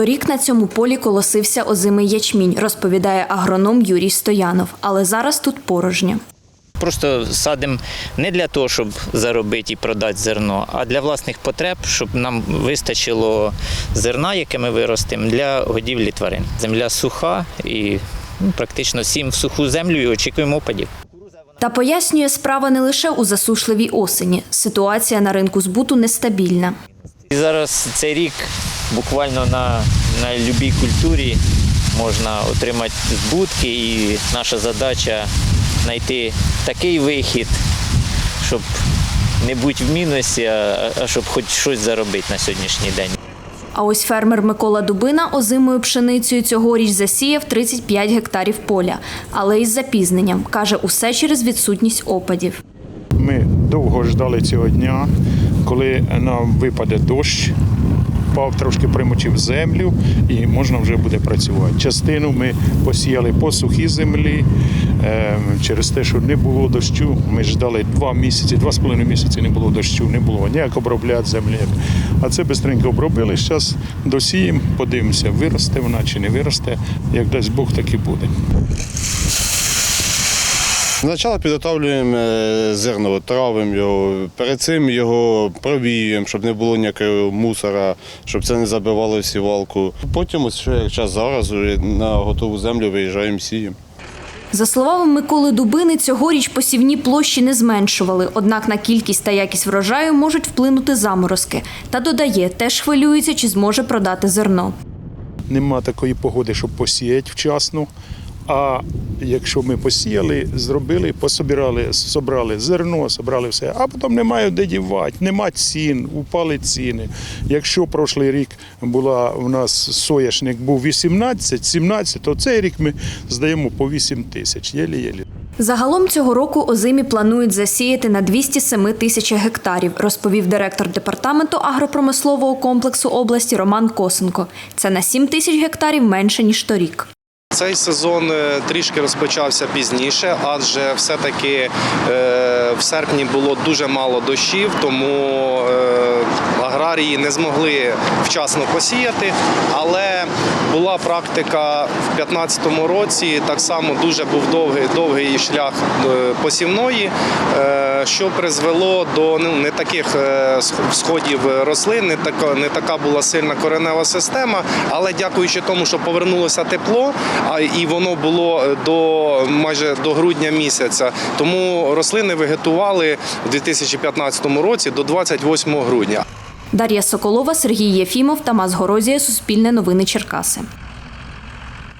Торік на цьому полі колосився озимий ячмінь, розповідає агроном Юрій Стоянов. Але зараз тут порожньо. Просто садимо не для того, щоб заробити і продати зерно, а для власних потреб, щоб нам вистачило зерна, яке ми виростимо, для годівлі тварин. Земля суха і ну, практично сім в суху землю і очікуємо опадів. Та пояснює, справа не лише у засушливій осені. Ситуація на ринку збуту нестабільна. І зараз цей рік буквально на, на будь-якій культурі можна отримати збутки, і наша задача знайти такий вихід, щоб не бути в мінусі, а, а щоб хоч щось заробити на сьогоднішній день. А ось фермер Микола Дубина озимою пшеницею цьогоріч засіяв 35 гектарів поля, але із запізненням. Каже, усе через відсутність опадів. Ми довго ждали цього дня, коли нам випаде дощ, впав трошки примочив землю і можна вже буде працювати. Частину ми посіяли по сухій землі. Е, Через те, що не було дощу, ми ждали два місяці, два з половиною місяці не було дощу, не було ніяк обробляти землі. А це бистренько обробили. Зараз досіємо, подивимося, виросте вона чи не виросте. Як дасть Бог, так і буде. Спочатку підготовлюємо е, зерно, травимо його, перед цим його провіюємо, щоб не було ніякого мусора, щоб це не забивало сівалку. Потім, ось що як час зараз, на готову землю виїжджаємо, сіємо. За словами Миколи Дубини, цьогоріч посівні площі не зменшували, однак на кількість та якість врожаю можуть вплинути заморозки. Та додає, теж хвилюється, чи зможе продати зерно. нема такої погоди, щоб посіяти вчасно. А якщо ми посіяли, зробили, пособирали, собрали зерно, собрали все, а потім немає де дівати, нема цін, упали ціни. Якщо прошлий рік була у нас соняшник був 18-17, то цей рік ми здаємо по 8 тисяч. Єлі-єлі. Загалом цього року озимі планують засіяти на 207 тисяч гектарів, розповів директор департаменту агропромислового комплексу області Роман Косенко. Це на 7 тисяч гектарів менше ніж торік. Цей сезон е, трішки розпочався пізніше, адже все-таки е, в серпні було дуже мало дощів, тому е, аграрії не змогли вчасно посіяти. Але була практика в 2015 році. Так само дуже був довгий довгий шлях е, посівної, е, що призвело до ну, не таких е, сходів рослин, не така, не така була сильна коренева система. Але дякуючи тому, що повернулося тепло, а і воно було до майже до грудня місяця. Тому рослини вегетували у 2015 році до 28 грудня. Дар'я Соколова, Сергій Єфімов, Тамас Горозія, Суспільне новини Черкаси.